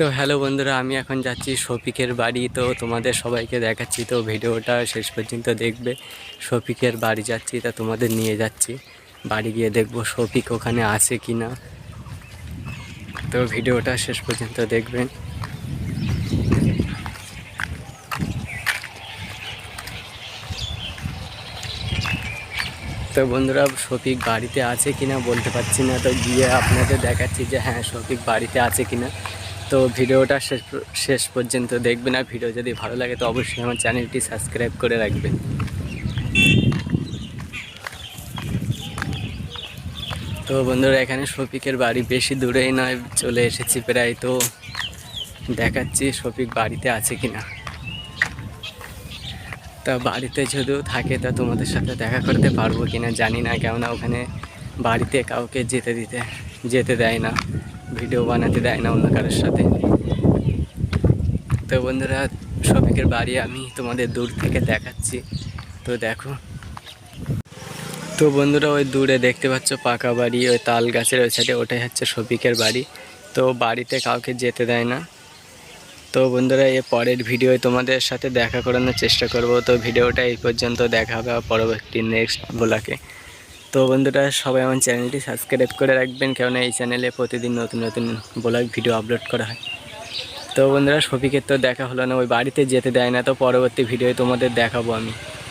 তো হ্যালো বন্ধুরা, আমি এখন যাচ্ছি শফিকের বাড়ি। তো তোমাদের সবাইকে দেখাচ্ছি, তো ভিডিওটা শেষ পর্যন্ত দেখবে। শফিকের বাড়ি যাচ্ছি, তা তোমাদের নিয়ে যাচ্ছি। বাড়ি গিয়ে দেখব শফিক ওখানে আছে কি না তো ভিডিওটা শেষ পর্যন্ত দেখবেন তো বন্ধুরা, শফিক বাড়িতে আছে কিনা বলতে পারছি না। তো গিয়ে আপনাদের দেখাচ্ছি যে হ্যাঁ শফিক বাড়িতে আছে কিনা। তো ভিডিওটা শেষ শেষ পর্যন্ত দেখবেন আর ভিডিও যদি ভালো লাগে তো অবশ্যই আমার চ্যানেলটি সাবস্ক্রাইব করে রাখবেন। তো বন্ধুরা, এখানে শফিকের বাড়ি বেশি দূরেই নয়, চলে এসেছি প্রায় তো দেখাচ্ছি শফিক বাড়িতে আছে কি না তা বাড়িতে যদিও থাকে তা তোমাদের সাথে দেখা করতে পারব কিনা জানি না, কেননা ওখানে বাড়িতে কাউকে যেতে দিতে, যেতে দেয় না। ভিডিও বানাতে দেয় না অন্য কারোর সাথে। তো বন্ধুরা, শফিকের বাড়ি আমি তোমাদের দূর থেকে দেখাচ্ছি। তো দেখো। তো বন্ধুরা, ওই দূরে দেখতে পাচ্ছ পাকা বাড়ি, ওই তাল গাছের ওই সাইডে ওটাই হচ্ছে শফিকের বাড়ি। তো বাড়িতে কাউকে যেতে দেয় না। তো বন্ধুরা এ পরের ভিডিওয় তোমাদের সাথে দেখা করানোর চেষ্টা করব। তো ভিডিওটা এই পর্যন্ত দেখা হবে পরবর্তী নেক্সট ব্লকে তো বন্ধুরা, সবাই আমার চ্যানেলটি সাবস্ক্রাইব করে রাখবেন, কেননা এই চ্যানেলে প্রতিদিন নতুন নতুন ব্লগ, ভিডিও আপলোড করা হয়। তো বন্ধুরা সফিকের তো দেখা হলো না, ওই বাড়িতে যেতে দেয় না, তো পরবর্তী ভিডিওয় তোমাদের দেখাবো আমি।